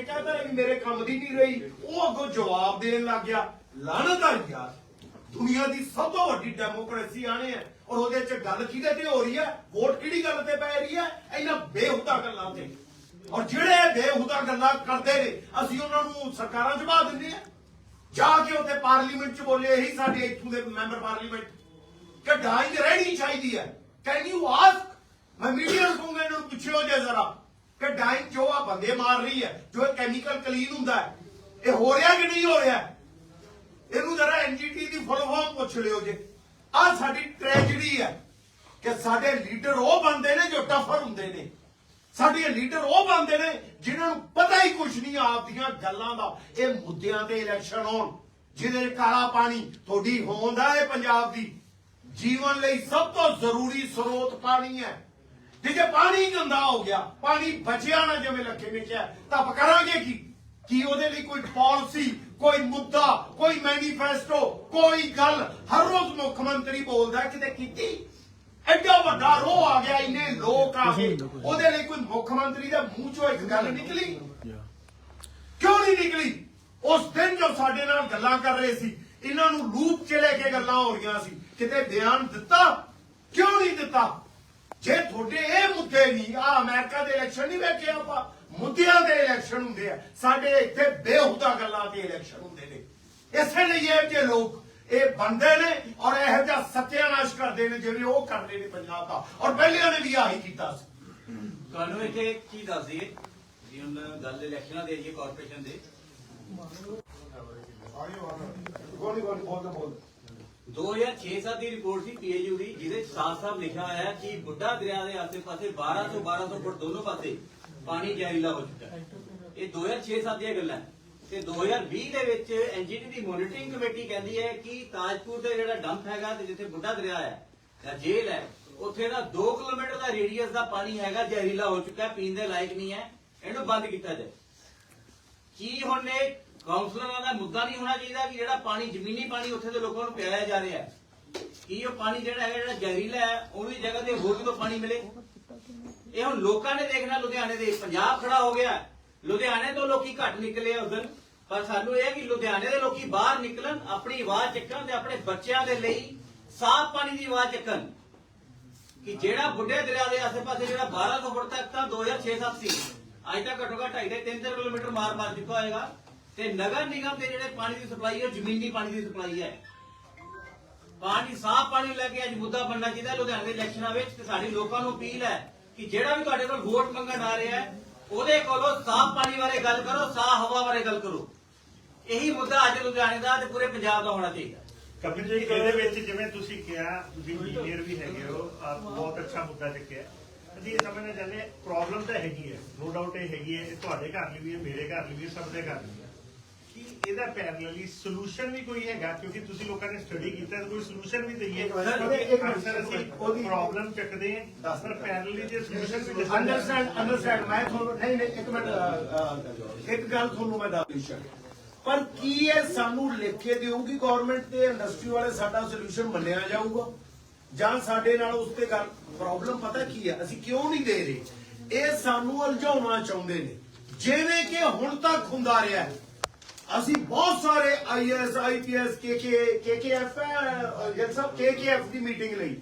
ਕੇ ਕਹਿੰਦਾ ਵੀ ਮੇਰੇ ਕੰਮ ਦੀ ਨਹੀਂ ਰਹੀ। ਉਹ ਅੱਗੋਂ ਜਵਾਬ ਦੇਣ ਲੱਗ ਗਿਆ ਲਾਣਤ ਆ ਯਾਰ, ਦੁਨੀਆ ਦੀ ਸਭ ਤੋਂ ਵੱਡੀ ਡੈਮੋਕ੍ਰੇਸੀ ਆਣੇ ਆ ਔਰ ਉਹਦੇ ਚ ਗੱਲ ਕਿਹਦੇ ਤੇ ਹੋ ਰਹੀ ਹੈ? ਵੋਟ ਕਿਹੜੀ ਗੱਲ ਤੇ ਪੈ ਰਹੀ ਹੈ? ਇਹਨਾਂ ਬੇਹੁਦਾ ਗੱਲਾਂ ਤੇ। ਔਰ ਜਿਹੜੇ ਬੇਹੁਦਾ ਗੱਲਾਂ ਕਰਦੇ ਨੇ, ਅਸੀਂ ਉਹਨਾਂ ਨੂੰ ਸਰਕਾਰਾਂ ਚ ਬਾਹ ਦਿੰਦੇ ਆ ਜਾ ਕੇ ਉੱਥੇ ਪਾਰਲੀਮੈਂਟ ਚ ਬੋਲੇ, ਇਹੀ ਸਾਡੇ ਇੱਥੋਂ ਦੇ ਮੈਂਬਰ ਪਾਰਲੀਮੈਂਟ। ਕਿ ਡਾਈਂਗ ਰਹਿਣੀ ਚਾਹੀਦੀ ਹੈ। ਕੈਨ ਯੂ ਆਸਕ ਮੈਂ ਮੀਡੀਆ ਨੂੰ ਕਹੂੰਗਾ, ਇਹਨਾਂ ਨੂੰ ਪੁੱਛਿਓ ਜੇ ਜ਼ਰਾ। ਕਿ ਡਾਈਂਗ ਜੋ ਆ ਬੰਦੇ ਮਾਰ ਰਹੀ ਹੈ, ਜੋ ਕੈਮੀਕਲ ਕਲੀਨ ਹੁੰਦਾ ਹੈ, ਇਹ ਹੋ ਰਿਹਾ ਕਿ ਨਹੀਂ ਹੋ ਰਿਹਾ? ਇਹਨੂੰ ਜ਼ਰਾ ਐਨਜੀਟੀ ਦੀ ਫੁੱਲ ਫਾਰਮ ਪੁੱਛ ਲਿਓ ਜੇ। ਆ ਸਾਡੀ ਟ੍ਰੈਜੇਡੀ ਹੈ ਕਿ ਸਾਡੇ ਲੀਡਰ ਉਹ ਬੰਦੇ ਨੇ ਜੋ ਟਫਰ ਹੁੰਦੇ ਨੇ। ਸਾਡੇ ਲੀਡਰ ਉਹ ਬੰਦੇ ਨੇ ਜਿਨ੍ਹਾਂ ਨੂੰ ਪਤਾ ਹੀ ਕੁਝ ਨਹੀਂ ਆਪਦੀਆਂ ਗੱਲਾਂ ਦਾ। ਇਹ ਮੁੱਦਿਆਂ ਤੇ ਇਲੈਕਸ਼ਨ ਹੋਣ, ਜਿਹਦੇ ਕਾਲਾ ਪਾਣੀ ਤੁਹਾਡੀ ਹੋਂਦ ਆ ਪੰਜਾਬ ਦੀ। ਜੀਵਨ ਲਈ ਸਭ ਤੋਂ ਜ਼ਰੂਰੀ ਸਰੋਤ ਪਾਣੀ ਹੈ। ਜੇ ਜੇ ਪਾਣੀ ਗੰਦਾ ਹੋ ਗਿਆ, ਪਾਣੀ ਬਚਿਆ ਨਾ ਜਿਵੇਂ ਲੱਖੇ ਨੇ ਕਿਹਾ, ਤਾਂ ਆਪਾਂ ਕਰਾਂਗੇ ਕੀ? ਕੀ ਉਹਦੇ ਲਈ ਕੋਈ ਪਾਲਿਸੀ ਕੋਈ ਮੁੱਦਾ, ਕੋਈ ਮੈਨੀਫੈਸਟੋ ਕੋਈ ਗੱਲ? ਹਰ ਰੋਜ਼ ਮੁੱਖ ਮੰਤਰੀ ਬੋਲਦਾ ਕਿਤੇ ਕੀਤੀ? ਐਡਾ ਵੱਡਾ ਰੋਹ ਆ ਗਿਆ, ਇੰਨੇ ਲੋਕ ਆ ਗਏ। ਉਹਦੇ ਲਈ ਕੋਈ ਮੁੱਖ ਮੰਤਰੀ ਦੇ ਮੂੰਹ ਚੋਂ ਇੱਕ ਗੱਲ ਨਿਕਲੀ? ਕਿਉਂ ਨਹੀਂ ਨਿਕਲੀ? ਉਸ ਦਿਨ ਜੋ ਸਾਡੇ ਨਾਲ ਗੱਲਾਂ ਕਰ ਰਹੇ ਸੀ, ਇਹਨਾਂ ਨੂੰ ਲੂਪ 'ਚ ਲੈ ਕੇ ਗੱਲਾਂ ਹੋ ਰਹੀਆਂ ਸੀ। ਕਿਤੇ ਬਿਆਨ ਦਿੱਤਾ? ਕਿਉਂ ਨਹੀਂ ਦਿੱਤਾ? ਜੇ ਤੁਹਾਡੇ ਇਹ ਮੁੱਦੇ ਨਹੀਂ ਆ ਅਮਰੀਕਾ ਦੇ ਇਲੈਕਸ਼ਨ ਨਹੀਂ ਵੇਖੇ ਆਪਾਂ ਮੁੱਦਿਆਂ ਦੇ ਇਲੈਕਸ਼ਨ ਹੁੰਦੇ ਆ। ਸਾਡੇ ਇੱਥੇ ਬੇਹੁਦਾ ਗੱਲਾਂ ਦੇ ਇਲੈਕਸ਼ਨ ਹੁੰਦੇ ਨੇ। ਇਸੇ ਲਈ ਇਹ ਜੇ ਲੋਕ ਇਹ ਬੰਦੇ ਨੇ ਔਰ ਇਹੋ ਜਿਹਾ ਸਤਿਆਨਾਸ਼ ਕਰਦੇ ਨੇ ਜਿਵੇਂ ਉਹ ਕਰਦੇ ਨੇ ਪੰਜਾਬ ਦਾ। ਔਰ ਪਹਿਲਿਆਂ ਨੇ ਵੀ ਆਹੀ ਕੀਤਾ ਸੀ। ਤੁਹਾਨੂੰ ਇੱਥੇ ਕੀ ਦੱਸ ਦਈਏ ਜੀ ਹੁਣ ਗੱਲ ਇਲੈਕਸ਼ਨਾਂ ਦੇ ਜੀ ਕਾਰਪੋਰੇਸ਼ਨ ਦੇ। ਗੋਲੀ ਗੋਲੀ ਬੋਲ ਬੋਲ। 2006-7 ਦੀ ਰਿਪੋਰਟ ਸੀ ਪੀਏਯੂ ਦੀ, ਜਿਹਦੇ 'ਚ ਸਾਫ਼-ਸਾਫ਼ ਲਿਖਿਆ ਹੋਇਆ ਹੈ ਕਿ ਬੁੱਢਾ ਦਰਿਆ ਦੇ ਆਸੇ-ਪਾਸੇ 1200 1200 ਫੁੱਟ ਦੋਨੋਂ ਪਾਸੇ ਪਾਣੀ ਜ਼ਹਿਰੀਲਾ ਹੋ ਚੁੱਕਾ ਹੈ। ਇਹ 2006-7 ਦੀਆਂ ਗੱਲਾਂ ਤੇ 2020 ਦੇ ਵਿੱਚ ਐਨਜੀਟੀ ਦੀ ਮੋਨੀਟਰਿੰਗ ਕਮੇਟੀ ਕਹਿੰਦੀ ਹੈ ਕਿ ਤਾਜਪੁਰ ਦੇ ਜਿਹੜਾ ਡੰਪ ਹੈਗਾ ਤੇ ਜਿੱਥੇ ਬੁੱਢਾ ਦਰਿਆ ਹੈ, ਜਾਂ ਜੇਲ੍ਹ ਹੈ, ਉੱਥੇ ਦਾ 2 ਕਿਲੋਮੀਟਰ ਦਾ ਰੇਡੀਅਸ ਦਾ ਪਾਣੀ ਹੈਗਾ, ਜ਼ਹਿਰੀਲਾ ਹੋ ਚੁੱਕਾ ਪੀਣ ਦੇ ਲਾਇਕ ਨਹੀਂ ਹੈ, ਇਹਨੂੰ ਬੰਦ ਕੀਤਾ ਜਾਏ। ਕੀ ਹੁਣ ਇਹ ਕਾਉਂਸਲਰਾਂ ਦਾ ਮੁੱਦਾ ਨਹੀਂ ਹੋਣਾ ਚਾਹੀਦਾ ਕਿ ਜਿਹੜਾ ਪਾਣੀ, ਜ਼ਮੀਨੀ ਪਾਣੀ ਉੱਥੇ ਦੇ ਲੋਕਾਂ ਨੂੰ ਪਿਆਇਆ ਜਾ ਰਿਹਾ ਹੈ। ਕੀ ਉਹ ਪਾਣੀ ਜਿਹੜਾ ਹੈਗਾ, ਜਿਹੜਾ ਜ਼ਹਿਰੀਲਾ ਹੈ ਉਹਦੀ ਜਗ੍ਹਾ ਤੇ ਹੋਰ ਕਿਤੋਂ ਪਾਣੀ ਮਿਲੇ? ਇਹ ਹੁਣ ਲੋਕਾਂ ਨੇ ਦੇਖਣਾ, ਲੁਧਿਆਣੇ ਦੇ ਪੰਜਾਬ ਖੜਾ ਹੋ ਗਿਆ ਲੁਧਿਆਣੇ ਤੋਂ ਲੋਕੀ ਘੱਟ ਨਿਕਲੇ ਆ ਉਧਰ। ਪਰ ਸਾਨੂੰ ਇਹ ਹੈ ਕਿ ਲੁਧਿਆਣੇ ਦੇ ਲੋਕੀ ਬਾਹਰ ਨਿਕਲਣ, ਆਪਣੀ ਆਵਾਜ਼ ਚੱਕਣ ਤੇ ਆਪਣੇ ਬੱਚਿਆਂ ਦੇ ਲਈ ਸਾਫ਼ ਪਾਣੀ ਦੀ ਆਵਾਜ਼ ਚੱਕਣ। ਕਿ ਜਿਹੜਾ ਬੁੱਢੇ ਦਰਿਆ ਦੇ ਆਸੇ-ਪਾਸੇ ਜਿਹੜਾ 1200 ਫੁੱਟ ਤੱਕ ਤਾਂ 2006-7 ਸੀ। ਅੱਜ ਤੱਕ ਘੱਟੋ ਘੱਟ 2.5 3 ਕਿਲੋਮੀਟਰ ਮਾਰ ਮਾਰ ਚੁੱਕਾ ਹੋਏਗਾ ਤੇ ਨਗਰ ਨਿਗਮ ਦੇ ਜਿਹੜੇ ਪਾਣੀ ਦੀ ਸਪਲਾਈ ਹੈ ਜ਼ਮੀਨੀ ਪਾਣੀ ਦੀ ਸਪਲਾਈ ਹੈ। ਪਾਣੀ, ਸਾਫ਼ ਪਾਣੀ ਲੈ ਕੇ ਅੱਜ ਮੁੱਦਾ ਬਣਨਾ ਚਾਹੀਦਾ, ਲੁਧਿਆਣੇ ਦੇ ਇਲੈਕਸ਼ਨਾਂ ਵਿੱਚ, ਤੇ ਸਾਡੀ ਲੋਕਾਂ ਨੂੰ ਅਪੀਲ ਹੈ ਕਿ ਜਿਹੜਾ ਵੀ ਤੁਹਾਡੇ ਕੋਲ ਵੋਟ ਮੰਗਣ ਆ ਰਿਹਾ ਹੈ, ਉਹਦੇ ਕੋਲੋਂ ਸਾਫ਼ ਪਾਣੀ ਬਾਰੇ ਗੱਲ ਕਰੋ, ਸਾਫ਼ ਹਵਾ ਬਾਰੇ ਗੱਲ ਕਰੋ। ਇਹੀ ਮੁੱਦਾ ਅੱਜ ਲੁਧਿਆਣੇ ਦਾ ਤੇ ਪੂਰੇ ਪੰਜਾਬ ਦਾ ਹੋਣਾ ਚਾਹੀਦਾ। ਕਪਿਲ ਜੀ, ਇਹਦੇ ਵਿੱਚ ਜਿਵੇਂ ਤੁਸੀਂ ਕਿਹਾ, ਤੁਸੀਂ ਇੰਜੀਨੀਅਰ ਵੀ ਹੈਗੇ ਹੋ, ਆਪ ਬਹੁਤ ਅੱਛਾ ਮੁੱਦਾ ਚੱਕਿਆ। ਅਸੀਂ ਇਹ ਸਮਝਣਾ ਚਾਹੁੰਦੇ ਪ੍ਰੋਬਲਮ ਤਾਂ ਹੈਗੀ ਹੈ ਨੋ ਡਾਊਟ ਇਹ ਹੈਗੀ ਹੈ, ਇਹ ਤੁਹਾਡੇ ਘਰ ਲਈ ਵੀ ਹੈ, ਮੇਰੇ ਘਰ ਲਈ ਵੀ ਹੈ, ਸਭ ਦੇ ਘਰ ਲਈ ਹੈ। ਕਿ ਇਹਦਾ ਪੈਰਲਲੀ ਸੋਲੂਸ਼ਨ ਵੀ ਕੋਈ ਹੈਗਾ ਕਿਉਂਕਿ ਤੁਸੀਂ ਲੋਕਾਂ ਨੇ ਸਟੱਡੀ ਕੀਤਾ ਤਾਂ ਕੋਈ ਸੋਲੂਸ਼ਨ ਵੀ ਦਈਏ। ਕਿਉਂਕਿ ਅਕਸਰ ਅਸੀਂ ਉਹਦੀ- ਪ੍ਰੋਬਲਮ ਚੱਕਦੇ ਹਾਂ ਪਰ ਪੈਰਲਲੀ ਜੇ ਸੋਲੂਸ਼ਨ ਵੀ ਅੰਡਰਸਟੈਂਡ ਅੰਡਰਸਟੈਂਡ ਮੈਂ ਤੁਹਾਨੂੰ ਨਹੀਂ ਨਹੀਂ ਇੱਕ ਮਿੰਟ ਇੱਕ ਗੱਲ ਤੁਹਾਨੂੰ ਮੈਂ ਦੱਸ ਪਰ ਕੀ ਇਹ ਸਾਨੂੰ ਲਿਖ ਕੇ ਦੇਊਗੀ ਗਵਰਨਮੈਂਟ ਤੇ ਇੰਡਸਟਰੀ ਵਾਲੇ ਸਾਡਾ ਸੋਲੂਸ਼ਨ ਮੰਨਿਆ ਜਾਊਗਾ? ਜਾਂ ਸਾਡੇ ਨਾਲ ਉਸ ਤੇ ਗੱਲ ਪ੍ਰੋਬਲਮ ਪਤਾ ਕੀ ਹੈ ਅਸੀਂ ਕਿਉਂ ਨਹੀਂ ਦੇ ਰਹੇ? ਇਹ ਸਾਨੂੰ ਉਲਝਾਉਣਾ ਚਾਹੁੰਦੇ ਨੇ। ਜਿਵੇਂ ਕਿ ਹੁਣ ਤੱਕ ਹੁੰਦਾ ਰਿਹਾ ਹੈ ਅਸੀਂ ਬਹੁਤ ਸਾਰੇ ਆਈਐਸ ਆਈਪੀਐਸ ਕੇਕੇ ਕੇਕੇਐਫ ਜਨ ਸਭ ਕੇਕੇਐਫ ਦੀ ਮੀਟਿੰਗ ਲਈ।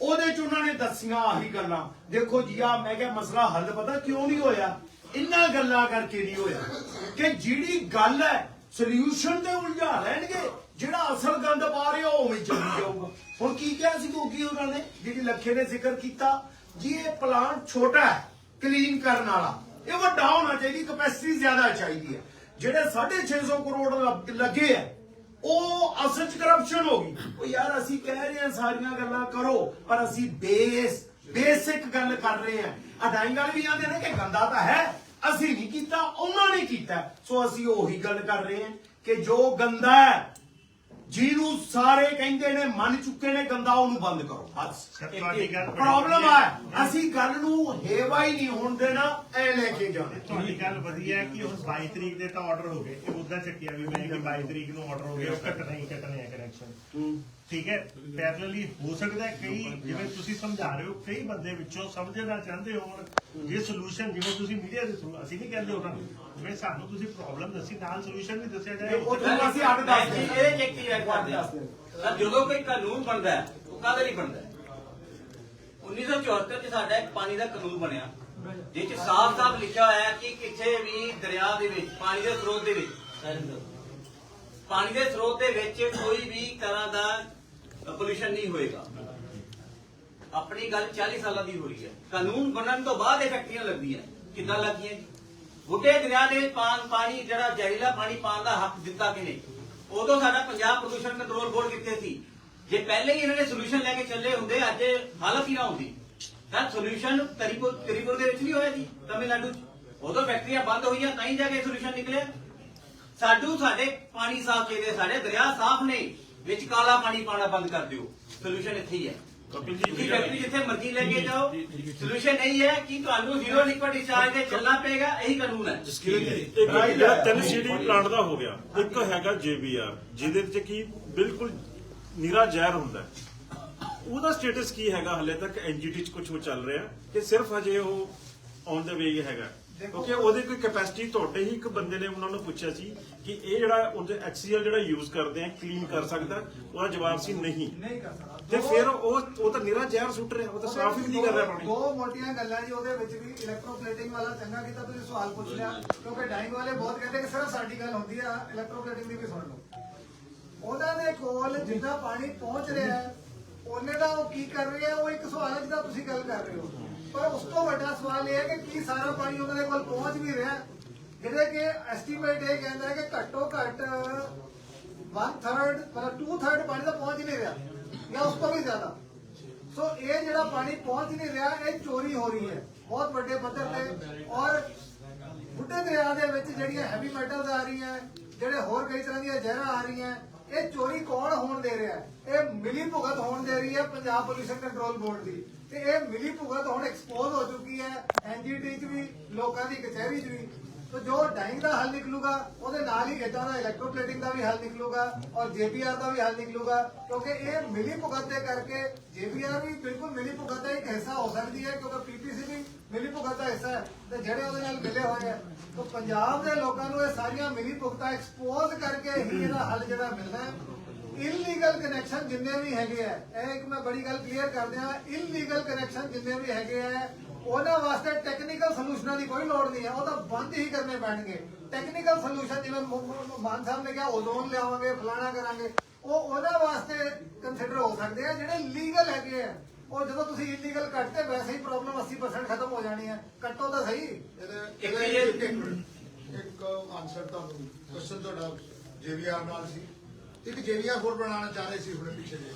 ਉਹਦੇ ਚ ਉਹਨਾਂ ਨੇ ਦੱਸੀਆਂ ਆਹੀ ਗੱਲਾਂ। ਦੇਖੋ ਜੀ ਆ ਮੈਂ ਕਿਹਾ ਮਸਲਾ ਹੱਲ ਪਤਾ ਕਿਉਂ ਨਹੀਂ ਹੋਇਆ? ਇੰਨਾ ਗੱਲਾਂ ਕਰਕੇ ਨਹੀਂ ਹੋਇਆ ਕਿ ਜਿਹੜੀ ਗੱਲ ਹੈ ਸੋਲੂਸ਼ਨ ਤੇ ਉਲਝਾ ਲੈਣਗੇ। ਜਿਹੜਾ ਅਸਲ ਗੰਦ ਪਾ ਰਿਹਾ ਉਹ ਉਵੇਂ ਹੀ ਜਾਊਗਾ। ਹੁਣ ਕੀ ਕਿਹਾ ਸੀ ਕਿਉਂਕਿ ਉਹਨਾਂ ਨੇ? ਜਿਹੜੀ ਲੱਖੇ ਨੇ ਜ਼ਿਕਰ ਕੀਤਾ, ਜੀ ਇਹ ਪਲਾਂਟ ਛੋਟਾ ਹੈ ਕਲੀਨ ਕਰਨ ਵਾਲਾ। ਇਹ ਵੱਡਾ ਹੋਣਾ ਚਾਹੀਦੀ ਕਪੈਸਿਟੀ ਜ਼ਿਆਦਾ ਚਾਹੀਦੀ ਹੈ। ਜਿਹੜੇ 650 ਕਰੋੜ ਲੱਗੇ ਆ, ਉਹ ਅਸਲ ਚ ਕਰਪਸ਼ਨ ਹੋ ਗਈ। ਉਹ ਯਾਰ ਅਸੀਂ ਕਹਿ ਰਹੇ ਹਾਂ ਸਾਰੀਆਂ ਗੱਲਾਂ ਕਰੋ, ਪਰ ਅਸੀਂ ਬੇਸ ਬੇਸਿਕ ਗੱਲ ਕਰ ਰਹੇ ਹਾਂ। ਅਡਾਈਂ ਵਾਲੇ ਵੀ ਆਂਦੇ ਨੇ ਕਿ ਗੰਦਾ ਤਾਂ ਹੈ, ਅਸੀਂ ਨਹੀਂ ਕੀਤਾ, ਉਹਨਾਂ ਨੇ ਕੀਤਾ। ਸੋ ਅਸੀਂ ਉਹੀ ਗੱਲ ਕਰ ਰਹੇ ਹਾਂ ਕਿ ਜੋ ਗੰਦਾ ਹੈ ਜਿਹਨੂੰ ਸਾਰੇ ਕਹਿੰਦੇ ਨੇ ਮੰਨ ਚੁੱਕੇ ਨੇ ਗੰਦਾ ਉਹਨੂੰ ਬੰਦ ਕਰੋ। ਬਸ ਸਰ, ਤੁਹਾਡੀ ਗੱਲ ਬੜੀ ਪ੍ਰੋਬਲਮ ਵਧੀਆ ਆ। ਅਸੀਂ ਗੱਲ ਨੂੰ ਹੇਵਾ ਹੀ ਨਹੀਂ ਹੋਣ ਦੇਣਾ ਐ ਲੈ ਕੇ ਜਾਣਾ। ਤੁਹਾਡੀ ਗੱਲ ਵਧੀਆ ਹੈ ਕਿ ਹੁਣ 22 ਤਰੀਕ ਦੇ ਤਾਂ ਆਰਡਰ ਹੋ ਗਏ। ਇਹ ਮੁੱਦਾ ਚੱਕਿਆ ਵੀ ਮੈਂ ਕਿ 22 ਤਰੀਕ ਨੂੰ ਆਰਡਰ ਹੋ ਗਿਆ ਉਹ ਕੱਟਣਾ ਹੀ ਕੱਟਣੇ ਆ ਕਨੈਕਸ਼ਨ ਠੀਕ ਹੈ ਪੈਰਲਲੀ ਹੋ ਸਕਦਾ ਹੈ ਕਈ ਜਿਵੇਂ ਤੁਸੀਂ ਸਮਝਾ ਰਹੇ ਹੋ ਕਈ ਬੰਦੇ ਵਿੱਚੋਂ ਸਮਝਣਾ ਚਾਹੁੰਦੇ ਹੋਣ ਜੇ ਸੋਲੂਸ਼ਨ ਜਿਵੇਂ ਤੁਸੀਂ ਮੀਡੀਆ ਦੇ ਥਰੂ ਅਸੀਂ ਨਹੀਂ ਕਹਿੰਦੇ ਉਹਨਾਂ ਨੂੰ ਜਿਵੇਂ ਸਾਨੂੰ ਤੁਸੀਂ ਪ੍ਰੋਬਲਮ ਦੱਸੀ ਨਾਲ ਸੋਲੂਸ਼ਨ ਵੀ ਦੱਸਿਆ ਜਾਏ। ਉਹ ਤੁਹਾਨੂੰ ਅਸੀਂ ਅੱਡ ਦੱਸ ਚੀਜ਼ ਐਡ ਕਰਦੇ ਹਾਂ ਤਾਂ ਜਦੋਂ ਕੋਈ ਕਾਨੂੰਨ ਬਣਦਾ ਹੈ ਉਹ ਕਾਹਦੇ ਲਈ ਬਣਦਾ ਹੈ? 1974 ਚ ਸਾਡਾ ਇੱਕ ਪਾਣੀ ਦਾ ਕਾਨੂੰਨ ਬਣਿਆ ਜਿਸ ਚ ਸਾਫ਼-ਸਾਫ਼ ਲਿਖਿਆ ਹੋਇਆ ਹੈ ਕਿ ਕਿਸੇ ਵੀ ਦਰਿਆ ਦੇ ਵਿੱਚ ਪਾਣੀ ਦੇ ਸਰੋਤ ਦੇ ਵਿੱਚ ਪਾਣੀ ਦੇ ਸਰੋਤ ਦੇ ਵਿੱਚ ਕੋਈ ਵੀ ਤਰ੍ਹਾਂ ਦਾ ਪੋਲੂਸ਼ਨ ਨਹੀਂ ਹੋਏਗਾ। ਆਪਣੀ ਗੱਲ 40 ਸਾਲਾਂ ਦੀ ਹੋ ਰਹੀ ਹੈ। ਕਾਨੂੰਨ ਬਣਨ ਤੋਂ ਬਾਅਦ ਇਹ ਫੈਕਟਰੀਆਂ ਲੱਗਦੀਆਂ ਕਿੱਦਾਂ ਲੱਗੀਆਂ ਬੁੱਢੇ ਦਰਿਆ ਦੇ ਪਾਣ, ਪਾਣੀ, ਜਿਹੜਾ ਜ਼ਹਿਰੀਲਾ ਪਾਣੀ ਪਾਣ ਦਾ ਹੱਕ ਦਿੱਤਾ ਕਿ ਨਹੀਂ ਉਦੋਂ ਸਾਡਾ ਪੰਜਾਬ ਪ੍ਰਦੂਸ਼ਣ ਕੰਟਰੋਲ ਬੋਰਡ ਕਿੱਥੇ ਸੀ? ਜੇ ਪਹਿਲੇ ਹੀ ਇਹਨਾਂ ਨੇ ਸੋਲੂਸ਼ਨ ਲੈ ਕੇ ਚੱਲੇ ਹੁੰਦੇ, ਅੱਜ ਹਾਲਤ ਹੀ ਨਾ ਹੁੰਦੀ। ਤਾਂ ਸੋਲੂਸ਼ਨ ਤਰੀਪੁਰ ਤਰੀਪੁਰ ਦੇ ਵਿੱਚ ਵੀ ਹੋਇਆ ਜੀ, ਤਮਿਲਨਾਡੂ ਚ। ਉਦੋਂ ਫੈਕਟਰੀਆਂ ਬੰਦ ਹੋਈਆਂ, ਤਾਂ ਹੀ ਜਾ ਕੇ ਸੋਲੂਸ਼ਨ ਨਿਕਲਿਆ। ਸਾਡੂ ਸਾਡੇ ਪਾਣੀ ਸਾਫ਼ ਚਾਹੀਦੇ ਸਾਡੇ ਦਰਿਆ ਸਾਫ਼ ਨੇ ਵਿੱਚ ਕਾਲਾ ਪਾਣੀ ਪਾਣਾ ਬੰਦ ਕਰ ਦਿਓ। ਸੋਲੂਸ਼ਨ ਇੱਥੇ ਹੀ ਹੈ। ਕਪਿਲ ਜੀ ਤੁਸੀਂ ਫੈਕਟਰੀ ਜਿੱਥੇ ਮਰਜ਼ੀ ਲੈ ਕੇ ਜਾਓ। ਸੋਲੂਸ਼ਨ ਨਹੀਂ ਹੈ ਕਿ ਤੁਹਾਨੂੰ ਜ਼ੀਰੋ ਲਿਕਵਿਡ ਡਿਸਚਾਰਜ ਤੇ ਚੱਲਣਾ ਪਏਗਾ ਇਹੀ ਕਾਨੂੰਨ ਹੈ। ਇੱਕ ਜਿਹੜਾ ਤਿੰਨ ਸੀਡੀ ਪਲਾਂਟ ਦਾ ਹੋ ਗਿਆ ਇੱਕ ਹੈਗਾ ਜੇਬੀਆਰ ਜਿਹਦੇ ਵਿੱਚ ਕੀ ਬਿਲਕੁਲ ਨਿਰਾ ਜ਼ਹਿਰ ਹੁੰਦਾ ਹੈ। ਉਹਦਾ ਸਟੇਟਸ ਕੀ ਹੈਗਾ? ਹਲੇ ਤੱਕ ਐਨਜੀਟੀ ਚ ਕੁਝ ਉਹ ਚੱਲ ਰਿਹਾ ਕਿ ਸਿਰਫ ਹਜੇ ਉਹ ਔਨ ਦਾ ਵੇ ਹੈਗਾ। ਕਿਉਂਕਿ ਉਹਦੀ ਕੋਈ ਕੈਪੈਸਿਟੀ ਤੁਹਾਡੇ ਹੀ ਇੱਕ ਬੰਦੇ ਨੇ ਉਹਨਾਂ ਨੂੰ ਪੁੱਛਿਆ ਸੀ ਕਿ ਇਹ ਜਿਹੜਾ ਉਹਦੇ ਐਚਸੀਐਲ ਜਿਹੜਾ ਯੂਜ਼ ਕਰਦੇ ਆ ਕਲੀਨ ਕਰ ਸਕਦਾ ਉਹਦਾ ਜਵਾਬ ਸੀ ਨਹੀਂ। ਨਹੀਂ ਕਰ ਸਕਦਾ। ਤੇ ਫਿਰ ਉਹ ਉਹ ਤਾਂ ਨਿਰਾ ਜ਼ਹਿਰ ਸੁੱਟ ਰਿਹਾ ਉਹ ਤਾਂ ਸਾਫ਼ ਹੀ ਨਹੀਂ ਕਰ ਰਿਹਾ ਪਾਣੀ। ਦੋ ਮੋਟੀਆਂ ਗੱਲਾਂ ਜੀ ਉਹਦੇ ਵਿੱਚ ਵੀ ਇਲੈਕਟ੍ਰੋਪਲੇਟਿੰਗ ਵਾਲਾ ਚੰਗਾ ਕੀਤਾ ਤੁਸੀਂ ਸਵਾਲ ਪੁੱਛ ਲਿਆ। ਕਿਉਂਕਿ ਡਾਈਂਗ ਵਾਲੇ ਬਹੁਤ ਕਹਿੰਦੇ ਕਿ ਸਿਰਫ ਸਾਡੀ ਗੱਲ ਹੁੰਦੀ ਆ ਇਲੈਕਟ੍ਰੋਪਲੇਟਿੰਗ ਦੀ ਵੀ ਸੁਣ ਲਓ। ਉਹਨਾਂ ਦੇ ਕੋਲ ਜਿੰਨਾ ਪਾਣੀ ਪਹੁੰਚ ਰਿਹਾ ਹੈ ਉਹਨੇ ਦਾ ਉਹ ਕੀ ਕਰ ਰਹੇ ਉਹ ਇੱਕ ਸਵਾਲ ਹੈ ਜਿਹਦਾ ਤੁਸੀਂ ਗੱਲ ਕਰ ਰਹੇ ਹੋ। ਪਰ ਉਸ ਤੋਂ ਵੱਡਾ ਸਵਾਲ ਇਹ ਹੈ ਕਿ ਕੀ ਸਾਰਾ ਪਾਣੀ ਉਹਨਾਂ ਦੇ ਕੋਲ ਪਹੁੰਚ ਵੀ ਰਿਹਾ ਹੈ? ਜਿਹੜੇ ਕਿ ਐਸਟੀਮੇਟ ਇਹ ਕਹਿੰਦਾ ਹੈ ਕਿ ਘੱਟੋ ਘੱਟ 1/3 ਮਤਲਬ 2/3 ਪਾਣੀ ਤਾਂ ਪਹੁੰਚ ਨਹੀਂ ਰਿਹਾ, ਜਾਂ ਉਸ ਤੋਂ ਵੀ ਜ਼ਿਆਦਾ। ਸੋ ਇਹ ਜਿਹੜਾ ਪਾਣੀ ਪਹੁੰਚ ਨਹੀਂ ਰਿਹਾ, ਇਹ ਚੋਰੀ ਹੋ ਰਹੀ ਹੈ। ਬਹੁਤ ਵੱਡੇ ਪੱਧਰ ਤੇ। ਔਰ ਬੁੱਢੇ ਦਰਿਆ ਦੇ ਵਿੱਚ ਜਿਹੜੀਆਂ ਹੈਵੀ ਮੈਟਲਸ ਆ ਰਹੀਆਂ, ਜਿਹੜੇ ਹੋਰ ਕਈ ਤਰ੍ਹਾਂ ਦੀਆਂ ਜ਼ਹਿਰਾਂ ਆ ਰਹੀਆਂ ਇਹ ਚੋਰੀ ਕੌਣ ਹੋਣ ਦੇ ਰਿਹਾ ਇਹ ਮਿਲੀ ਭੁਗਤ ਹੋਣ ਦੇ ਰਹੀ ਹੈ ਪੰਜਾਬ ਪੋਲੂਸ਼ਨ ਕੰਟਰੋਲ ਬੋਰਡ ਦੀ। ਤੇ ਇਹ ਮਿਲੀ ਭੁਗਤ ਹੁਣ ਐਕਸਪੋਜ਼ ਹੋ ਚੁੱਕੀ ਹੈ ਐਨਜੀਟੀ 'ਚ ਵੀ, ਲੋਕਾਂ ਦੀ ਕਚਹਿਰੀ 'ਚ ਵੀ। ਤੋ ਜੋ ਡਾਈਂਗ ਦਾ ਹੱਲ ਨਿਕਲੂਗਾ, ਉਹਦੇ ਨਾਲ ਹੀ ਇਦਾਂ ਦਾ ਇਲੈਕਟ੍ਰੋਪਲੇਟਿੰਗ ਦਾ ਵੀ ਹੱਲ ਨਿਕਲੂਗਾ ਔਰ ਜੇਬੀਆਰ ਦਾ ਵੀ ਹੱਲ ਨਿਕਲੂਗਾ, ਕਿਉਂਕਿ ਇਹ ਮਿਲੀ ਭੁਗਤ ਕਰਕੇ ਜੇਬੀਆਰ ਵੀ ਬਿਲਕੁਲ ਮਿਲੀ ਭੁਗਤ ਦਾ ਇੱਕ ਹਿੱਸਾ ਹੋ ਸਕਦੀ ਹੈ, ਕਿਉਂਕਿ ਪੀਪੀਸੀ ਵੀ ਮਿਲੀ ਭੁਗਤ ਦਾ ਹਿੱਸਾ ਹੈ ਤੇ ਜਿਹੜੇ ਉਹਦੇ ਨਾਲ ਮਿਲੇ ਹੋਏ ਆ। ਤੋ ਪੰਜਾਬ ਦੇ ਲੋਕਾਂ ਨੂੰ ਇਹ ਸਾਰੀਆਂ ਮਿਲੀ ਭੁਗਤਾਂ ਐਕਸਪੋਜ਼ ਕਰਕੇ ਹੀ ਇਹਦਾ ਹੱਲ ਜਿਹੜਾ ਮਿਲਦਾ ਹੈ। ਇਲੀਗਲ ਕਨੈਕਸ਼ਨ ਜਿੰਨੇ ਵੀ ਹੈਗੇ ਆ, ਇਹ ਇੱਕ ਮੈਂ ਬੜੀ ਗੱਲ ਕਲੀਅਰ ਕਰ ਦਿਆਂ ਇਲੀਗਲ ਕਨੈਕਸ਼ਨ ਜਿੰਨੇ ਵੀ ਹੈਗੇ ਆ ਉਹਨਾਂ ਵਾਸਤੇ ਟੈਕਨੀਕਲ ਸੋਲੂਸ਼ਨਾਂ ਦੀ ਕੋਈ ਲੋੜ ਨਹੀਂ ਹੈ ਉਹ ਤਾਂ ਬੰਦ ਹੀ ਕਰਨੇ ਪੈਣਗੇ। ਟੈਕਨੀਕਲ ਸੋਲੂਸ਼ਨ ਜਿਵੇਂ ਮਾਨ ਸਾਹਿਬ ਨੇ ਕਿਹਾ ਓਜ਼ੋਨ ਲਿਆਵਾਂਗੇ ਫਲਾਣਾ ਕਰਾਂਗੇ ਉਹ ਉਹਨਾਂ ਵਾਸਤੇ ਕੰਸੀਡਰ ਹੋ ਸਕਦੇ ਆ ਜਿਹੜੇ ਲੀਗਲ ਹੈਗੇ ਆ। ਉਹ ਜਦੋਂ ਤੁਸੀਂ ਇਲੀਗਲ ਕੱਟਦੇ ਵੈਸੇ ਹੀ ਪ੍ਰੋਬਲਮ 80% ਖਤਮ ਹੋ ਜਾਣੀ ਹੈ। ਕੱਟੋ ਤਾਂ ਸਹੀ। ਇੱਕ। ਇੱਕ ਆਨਸਰ ਤੁਹਾਨੂੰ ਕੁਐਸਚਨ ਤੁਹਾਡਾ ਜੇਵੀਆਰ ਨਾਲ ਸੀ। ਇੱਕ ਜੇਵੀਆਰ ਹੋਰ ਬਣਾਉਣਾ ਚਾਹ ਰਹੇ ਸੀ ਹੁਣੇ ਪਿੱਛੇ ਜੇ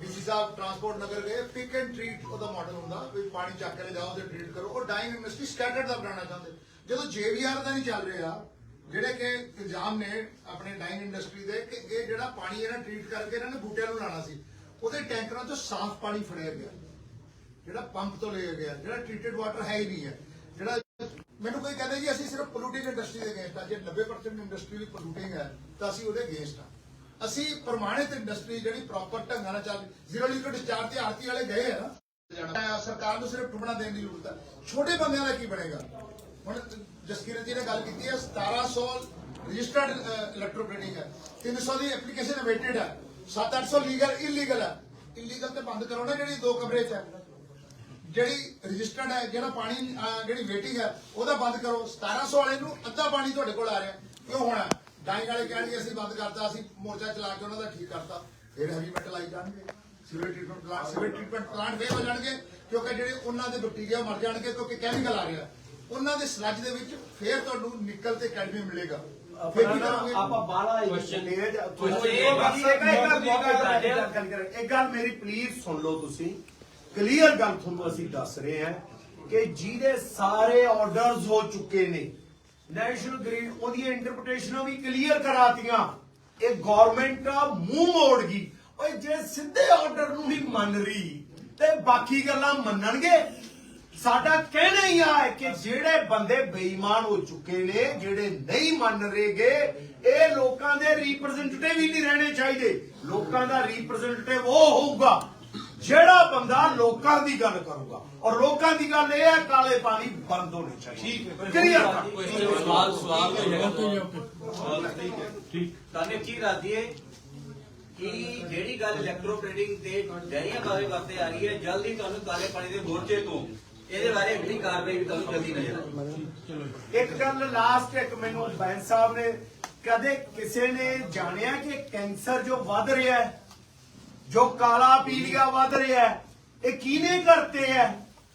ਡੀਸੀ ਸਾਹਿਬ ਟਰਾਂਸਪੋਰਟ ਨਗਰ ਗਏ ਪਿਕ ਐਂਡ ਟ੍ਰੀਟ ਉਹਦਾ ਮਾਡਲ ਹੁੰਦਾ, ਵੀ ਪਾਣੀ ਚੱਕ ਕੇ ਜਾਓ ਤੇ ਟ੍ਰੀਟ ਕਰੋ। ਉਹ ਡਾਈਂਗ ਇੰਡਸਟਰੀ ਸਕੈਟਰਡ ਦਾ ਬਣਾਉਣਾ ਚਾਹੁੰਦੇ। ਜਦੋਂ ਜੇਵੀਆਰ ਦਾ ਨਹੀਂ ਚੱਲ ਰਿਹਾ, ਜਿਹੜੇ ਕਿ ਇਲਜ਼ਾਮ ਨੇ ਆਪਣੇ ਡਾਈਂਗ ਇੰਡਸਟਰੀ ਦੇ ਕਿ ਇਹ ਜਿਹੜਾ ਪਾਣੀ ਇਹਨਾਂ ਟ੍ਰੀਟ ਕਰਕੇ ਇਹਨਾਂ ਨੇ ਬੂਟਿਆਂ ਨੂੰ ਲਾਣਾ ਸੀ, ਉਹਦੇ ਟੈਂਕਰਾਂ ਚੋਂ ਸਾਫ਼ ਪਾਣੀ ਫੜਿਆ ਗਿਆ। ਜਿਹੜਾ ਪੰਪ ਤੋਂ ਲਿਆ ਗਿਆ, ਜਿਹੜਾ ਟ੍ਰੀਟਡ ਵਾਟਰ ਹੈ ਹੀ ਨਹੀਂ ਹੈ। ਜਿਹੜਾ ਮੈਨੂੰ ਕੋਈ ਕਹਿੰਦਾ ਜੀ, ਅਸੀਂ ਸਿਰਫ ਪੋਲੂਟਿੰਗ ਇੰਡਸਟਰੀ ਦੇ ਅਗੇਂਸਟ ਆ। ਜੇ 90% ਇੰਡਸਟਰੀ ਵੀ ਪੋਲੂਟਿੰਗ ਹੈ, ਤਾਂ ਅਸੀਂ ਉਹਦੇ ਅਗੇਂਸਟ ਆ। ਅਸੀਂ ਪ੍ਰਮਾਣਿਤ ਇੰਡਸਟਰੀ ਜਿਹੜੀ ਪ੍ਰੋਪਰ ਢੰਗਾਂ ਨਾਲ ਚੱਲ ਜ਼ੀਰੋ ਲਿਕਵਿਡ ਡਿਸਚਾਰਜ ਤੇ ਆਰਤੀ ਵਾਲੇ ਗਏ ਆ। ਨਾ ਸਰਕਾਰ ਨੂੰ ਸਿਰਫ ਟੁਕੜਾ ਦੇਣ ਦੀ ਜ਼ਰੂਰਤ ਹੈ ਛੋਟੇ ਬੰਦਿਆਂ ਦਾ ਕੀ ਬਣੇਗਾ? ਹੁਣ ਜਸਕੀਰਤ ਜੀ ਨੇ ਗੱਲ ਕੀਤੀ ਹੈ 1700 ਰਜਿਸਟਰਡ ਇਲੈਕਟ੍ਰੋਪਲੇਟਿੰਗ ਹੈ। 300 ਦੀ ਐਪਲੀਕੇਸ਼ਨ ਅਵੇਟਡ ਹੈ। 7-800 ਲੀਗਲ ਇਲੀਗਲ ਹੈ। ਇਲੀਗਲ ਤੇ ਬੰਦ ਕਰੋ ਜਿਹੜੀ ਦੋ ਕਮਰੇ 'ਚ ਹੈ? ਜਿਹੜੀ ਰਜਿਸਟਰਡ ਹੈ, ਜਿਹੜਾ ਪਾਣੀ ਜਿਹੜੀ ਵੇਟਿੰਗ ਹੈ, ਉਹਦਾ ਬੰਦ ਕਰੋ। 1700 ਵਾਲੇ ਨੂੰ ਅੱਧਾ ਪਾਣੀ ਤੁਹਾਡੇ ਕੋਲ ਆ ਰਿਹਾ। ਕਿਉਂ ਹੋਣਾ? ਡਾਈਂਗ ਵਾਲੇ ਕਹਿਣਗੇ ਅਸੀਂ ਬੰਦ ਕਰਤਾ ਅਸੀਂ ਮੋਰਚਾ ਚਲਾ ਕੇ ਉਹਨਾਂ ਦਾ ਠੀਕ ਕਰਤਾ। ਫਿਰ ਹੈਵੀ ਮੈਟਲ ਆਈ ਜਾਣਗੇ। Civil treatment plant civil treatment plant fail ਹੋ ਜਾਣਗੇ ਕਿਉਂਕਿ ਜਿਹੜੇ ਉਹਨਾਂ ਦੇ ਬੈਕਟੀਰੀਆ ਮਰ ਜਾਣਗੇ ਕਿਉਂਕਿ ਕੈਮੀਕਲ ਆ ਰਿਹਾ। ਉਹਨਾਂ ਦੇ ਸਲੱਜ ਦੇ ਵਿੱਚ ਫੇਰ ਤੁਹਾਨੂੰ ਨਿਕਲ ਤੇ ਕੈਡਮੀਅਮ ਮਿਲੇਗਾ। ਫਿਰ ਕੀ ਕਰੋਗੇ? ਆਪਾਂ ਬਾਲਾ Question- ਤੇਜ਼ question ਇੱਕ ਇਹ ਗੱਲ- ਇੱਕ ਗੱਲ- ਇੱਕ ਗੱਲ- ਗੱਲ ਕਰਾਂ। ਇੱਕ ਗੱਲ ਮੇਰੀ ਪਲੀਜ਼ ਸੁਣ ਲਓ ਤੁਸੀਂ। ਕਲੀਅਰ ਗੱਲ ਤੁਹਾਨੂੰ ਅਸੀਂ ਦੱਸ ਰਹੇ ਹਾਂ ਕਿ ਜਿਹਦੇ ਸਾਰੇ ਆਰਡਰਸ ਹੋ ਚੁੱਕੇ ਨੇ ਨੈਸ਼ਨਲ ਗ੍ਰੀਡ ਉਹਦੀਆਂ ਇੰਟਰਪ੍ਰੀਟੇਸ਼ਨਾਂ ਵੀ ਕਲੀਅਰ ਕਰਾਤੀਆਂ। ਇਹ ਗਵਰਨਮੈਂਟ ਆ ਮੂੰਹ ਮੋੜ ਗਈ। ਓਏ, ਜੇ ਸਿੱਧੇ ਆਰਡਰ ਨੂੰ ਹੀ ਮੰਨ ਰਹੀ, ਤੇ ਬਾਕੀ ਗੱਲਾਂ ਮੰਨਣਗੇ। ਸਾਡਾ ਕਹਿਣਾ ਹੀ ਆ ਹੈ ਕਿ ਜਿਹੜੇ ਬੰਦੇ ਬੇਈਮਾਨ ਹੋ ਚੁੱਕੇ ਨੇ, ਜਿਹੜੇ ਨਹੀਂ ਮੰਨ ਰਹੇਗੇ, ਇਹ ਲੋਕਾਂ ਦੇ ਰਿਪਰੈਜ਼ੈਂਟੇਟਿਵ ਹੀ ਨਹੀਂ ਰਹਿਣੇ ਚਾਹੀਦੇ। ਲੋਕਾਂ ਦਾ ਰਿਪਰੈਜ਼ੈਂਟੇਟਿਵ ਉਹ ਹੋਊਗਾ। ਜਿਹੜਾ ਬੰਦਾ ਲੋਕਾਂ ਦੀ ਗੱਲ ਕਰੂਗਾ ਔਰ ਲੋਕਾਂ ਦੀ ਗੱਲ ਇਹ ਹੈ ਕਾਲੇ ਪਾਣੀ ਬੰਦ ਹੋਣੇ ਚਾਹੀਦੇ। ਕਲੀਅਰ ਸਵਾਲ ਸਵਾਲ ਠੀਕ ਤੁਹਾਨੂੰ ਕੀ ਰਾਦੀ ਹੈ? ਕਿ ਜਿਹੜੀ ਗੱਲ ਇਲੈਕਟ੍ਰੋ ਟ੍ਰੇਡਿੰਗ ਤੇ ਡੈਰੀਆਂ ਬਾਰੇ ਵਰਤੇ ਆ ਰਹੀ ਹੈ ਜਲਦੀ ਤੁਹਾਨੂੰ ਕਾਲੇ ਪਾਣੀ ਦੇ ਮੋਰਚੇ ਤੋਂ ਇਹਦੇ ਬਾਰੇ ਅਗਲੀ ਕਾਰਵਾਈ ਵੀ ਤੁਹਾਨੂੰ ਜਲਦੀ ਨਜ਼ਰ ਆਏ ਇੱਕ ਗੱਲ ਲਾਸਟ ਇੱਕ ਮੈਨੂੰ ਬੈਂਸ ਸਾਹਿਬ ਨੇ ਕਦੇ ਕਿਸੇ ਨੇ ਜਾਣਿਆ ਕਿ ਕੈਂਸਰ ਜੋ ਵੱਧ ਰਿਹਾ ਹੈ ਜੋ ਕਾਲਾ ਪੀਲੀਆ ਵੱਧ ਰਿਹਾ ਹੈ ਇਹ ਕਿਹਨੇ ਕਰਤੇ ਹੈ?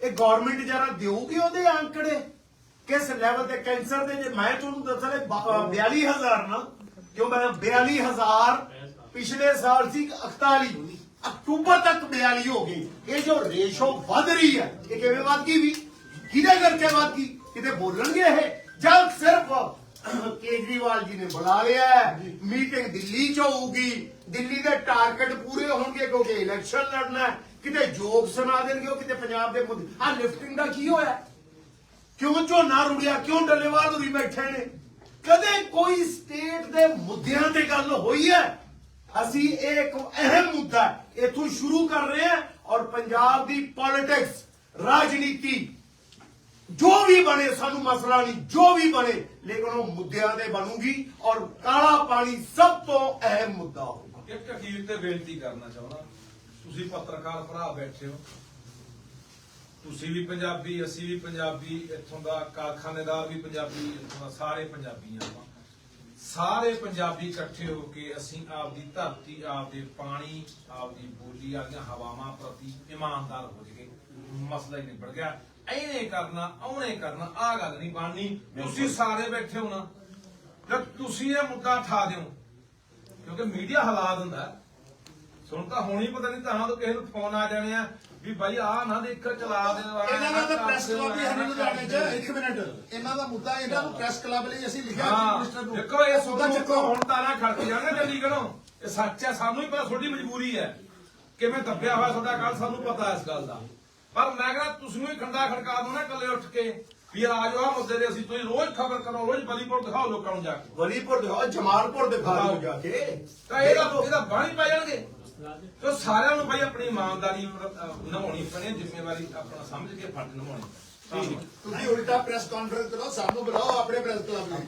ਇਹ ਗਵਰਨਮੈਂਟ ਜਰਾ ਦੇਊਗੀ ਉਹਦੇ ਅੰਕੜੇ? ਕਿਸ ਲੈਵਲ ਤੇ ਕੈਂਸਰ ਦੇ ਜੇ ਮੈਂ ਤੁਹਾਨੂੰ ਦੱਸਾਂ 42000 ਨਾ ਕਿਉਂ ਮੈਂ 42000 ਪਿਛਲੇ ਸਾਲ ਸੀ 41 ਅਕਤੂਬਰ ਤੱਕ 42 ਹੋ ਗਈ। ਇਹ ਜੋ ਰੇਸ਼ੋ ਵੱਧ ਰਹੀ ਹੈ ਇਹ ਕਿਵੇਂ ਵੱਧ ਗਈ ਵੀ? ਕਿਹਦੇ ਕਰਕੇ ਵੱਧ ਗਈ? ਕਿਤੇ ਬੋਲਣਗੇ ਇਹ? ਜਦ ਸਿਰਫ ਕੇਜਰੀਵਾਲ ਜੀ ਨੇ ਬੁਲਾ ਲਿਆ ਮੀਟਿੰਗ ਦਿੱਲੀ ਚ ਹੋਊਗੀ। ਦਿੱਲੀ ਦੇ ਟਾਰਗੇਟ ਪੂਰੇ ਹੋਣਗੇ ਕਿਉਂਕਿ ਇਲੈਕਸ਼ਨ ਲੜਨਾ ਹੈ। ਕਿਤੇ ਜੋਬ ਸੁਣਾ ਦੇਣਗੇ ਉਹ, ਕਿਤੇ ਪੰਜਾਬ ਦੇ ਮੁੱਦੇ। ਆ ਲਿਫਟਿੰਗ ਦਾ ਕੀ ਹੋਇਆ? ਕਿਉਂ ਝੋਨਾ ਰੁੜਿਆ? ਕਿਉਂ ਡੱਲੇਵਾਲ ਹੋਰੀ ਬੈਠੇ ਨੇ? ਕਦੇ ਕੋਈ ਸਟੇਟ ਦੇ ਮੁੱਦਿਆਂ ਤੇ ਗੱਲ ਹੋਈ ਹੈ? ਅਸੀਂ ਇਹ ਇੱਕ ਅਹਿਮ ਮੁੱਦਾ ਹੈ। ਸ਼ੁਰੂ ਕਰ ਰਹੇ ਹਾਂ ਔਰ ਪੰਜਾਬ ਦੀ ਪੋਲਿਟਿਕਸ ਰਾਜਨੀਤੀ, ਜੋ ਵੀ ਬਣੇ, ਸਾਨੂੰ ਮਸਲਾ ਨਹੀਂ, ਜੋ ਵੀ ਬਣੇ, ਲੇਕਿਨ ਉਹ ਮੁੱਦਿਆਂ ਤੇ ਬਣੂਗੀ ਔਰ ਕਾਲਾ ਪਾਣੀ ਸਭ ਤੋਂ ਅਹਿਮ ਮੁੱਦਾ ਹੋਊਗਾ ਇੱਕ ਅਖੀਰ ਤੇ ਬੇਨਤੀ ਕਰਨਾ ਚਾਹੁੰਦਾ ਤੁਸੀਂ ਪੱਤਰਕਾਰ ਭਰਾ ਬੈਠੇ ਹੋ। ਤੁਸੀਂ ਵੀ ਪੰਜਾਬੀ ਅਸੀਂ ਵੀ ਪੰਜਾਬੀ ਇੱਥੋਂ ਦਾ ਕਾਰਖਾਨੇਦਾਰ ਵੀ ਪੰਜਾਬੀ ਇੱਥੋਂ ਦਾ ਸਾਰੇ ਪੰਜਾਬੀ ਆਪਾਂ। ਸਾਰੇ ਪੰਜਾਬੀ ਇਕੱਠੇ ਹੋ ਕੇ ਅਸੀਂ ਆਪਦੀ ਧਰਤੀ ਆਪਦੇ ਪਾਣੀ ਆਪਦੀ ਬੋਲੀ ਵਾਲੀਆਂ ਹਵਾਵਾਂ ਪ੍ਰਤੀ ਇਮਾਨਦਾਰ ਹੋ ਜਗੇ ਮਸਲਾ ਹੀ ਨਿਬੜ ਗਿਆ। ਐਨੇ ਕਰਨਾ ਔਣੇ ਕਰਨਾ ਆ ਗੱਲ ਨਹੀਂ ਬਣਨੀ। ਤੁਸੀਂ ਸਾਰੇ ਬੈਠੇ ਹੋ ਨਾ ਜਦ ਤੁਸੀਂ ਇਹ ਮੁੱਦਾ ਠਾ ਦਿਓ ਕਿਉਂਕਿ ਮੀਡੀਆ ਹਾਲਾਤ ਹੁੰਦਾ। ਹੈ। ਸੁਣ ਤਾਂ ਹੋਣੀ ਪਤਾ ਨਹੀਂ ਤਾਂ ਤੋਂ ਕਿਸੇ ਨੂੰ ਫੋਨ ਆ ਜਾਣੇ ਆ ਵੀ ਭਾਈ ਆਹ ਨਾ ਦੇਖ ਚਲਾ ਦੇ ਇਹਨਾਂ ਦਾ ਤਾਂ ਪ੍ਰੈਸ ਕਲੱਬ ਹੈ ਲੁਧਿਆਣੇ 'ਚ ਇੱਕ ਮਿੰਟ। ਇਹਨਾਂ ਦਾ ਮੁੱਦਾ ਇਹਨਾਂ ਨੂੰ ਪ੍ਰੈਸ ਕਲੱਬ ਲਈ ਅਸੀਂ ਲਿਖਿਆ ਹਾਂ ਮਿਨਿਸਟਰ ਨੂੰ। ਦੇਖੋ ਇਹ ਸੁਣੋ ਚੱਕੋ। ਹੁਣ ਤਾਂ ਨਾ ਖੜਕ ਜਾਣਾ ਚੰਡੀਗੜ੍ਹੋਂ ਇਹ ਸੱਚ ਹੈ ਸਾਨੂੰ ਹੀ ਪਤਾ ਤੁਹਾਡੀ ਮਜਬੂਰੀ ਹੈ। ਕਿਵੇਂ ਦੱਬਿਆ ਹੋਇਆ ਤੁਹਾਡਾ ਕੱਲ ਸਾਨੂੰ ਪਤਾ ਇਸ ਗੱਲ ਦਾ। ਪਰ ਮੈਂ ਕਹਿੰਦਾ ਤੁਸੀਂ ਵੀ ਖੰਡਾ ਖੜਕਾ ਦੋ ਨਾ ਇਕੱਲੇ ਉੱਠ ਕੇ। ਵੀ ਆ ਜਾਓ ਆ ਮੁੱਦੇ ਦੇ ਅਸੀਂ ਤੁਸੀਂ ਰੋਜ਼ ਖਬਰ ਕਰੋ ਰੋਜ਼ ਬਲੀਪੁਰ ਦਿਖਾਓ ਲੋਕਾਂ ਨੂੰ ਜਾ ਕੇ। ਵਲੀਪੁਰ ਦਿਖਾਓ ਜਮਾਲਪੁਰ ਦਿਖਾ ਦਿਓ ਜਾ ਕੇ। ਤਾਂ ਇਹਦਾ ਇਹਦਾ ਬਾਣੀ ਪੈ ਜਾਣਗੇ। ਤੇ ਸਾਰਿਆਂ ਨੂੰ ਭਾਈ ਆਪਣੀ ਇਮਾਨਦਾਰੀ ਨਿਭਾਉਣੀ ਪੈਣੀ ਜ਼ਿੰਮੇਵਾਰੀ ਆਪਣਾ ਸਮਝ ਕੇ ਫਰਜ਼ ਨਿਭਾਉਣੇ। ਤੁਸੀਂ ਉਲਟਾ ਪ੍ਰੈਸ ਕਾਨਫਰੰਸ ਕਰੋ ਸਾਨੂੰ ਬੁਲਾਓ ਆਪਣੇ ਪ੍ਰੈਸ ਕਲੱਬ ਲਈ